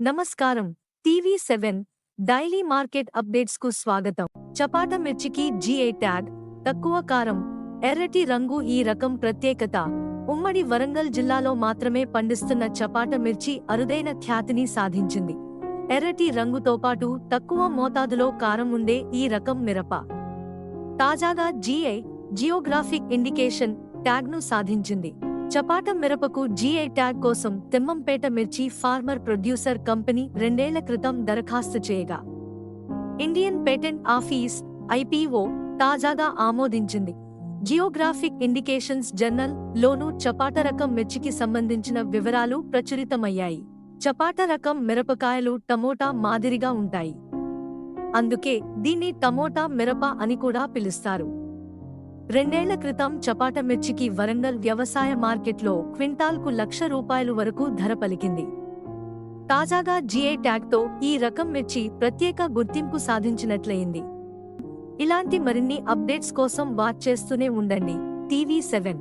నమస్కారం. TV seven daily market అప్డేట్స్కు స్వాగతం. చపాట మిర్చికి జిఐ ట్యాగ్ తక్కువ కారం ఎర్రటి రంగు ఈ రకం ప్రత్యేకత. ఉమ్మడి వరంగల్ జిల్లాలో మాత్రమే పండిస్తున్న చపాట మిర్చి అరుదైన ఖ్యాతిని సాధించింది. ఎర్రటి రంగుతో పాటు తక్కువ మోతాదులో కారం ఉండే ఈ రకం మిరప. తాజాగా జిఐ జియోగ్రాఫిక్ ఇండికేషన్ ట్యాగ్ను సాధించింది. చపాట మిరపకు జిఐ ట్యాగ్ కోసం తిమ్మంపేట మిర్చి ఫార్మర్ ప్రొడ్యూసర్ కంపెనీ రెండేళ్ళ క్రితం దరఖాస్తు చేయగా ఇండియన్ పేటెంట్ ఆఫీస్ ఐపీఓ తాజాగా ఆమోదించింది. జియోగ్రాఫిక్ ఇండికేషన్స్ జర్నల్ లోను చపాట రకం మిర్చికి సంబంధించిన వివరాలు ప్రచురితమయ్యాయి. చపాట రకం మిరపకాయలు టమోటా మాదిరిగా ఉంటాయి. అందుకే దీన్ని టమోటా మిరప అని కూడా పిలుస్తారు. రెండేళ్ళ క్రితం చపాట మిర్చికి వరంగల్ వ్యవసాయ మార్కెట్లో క్వింటాల్కు లక్ష రూపాయలు వరకు ధర పలికింది. తాజాగా జిఐ ట్యాగ్తో ఈ రకం మిర్చి ప్రత్యేక గుర్తింపు సాధించినట్లయింది. ఇలాంటి మరిన్ని అప్డేట్స్ కోసం వాచ్ చేస్తూనే ఉండండి. TV seven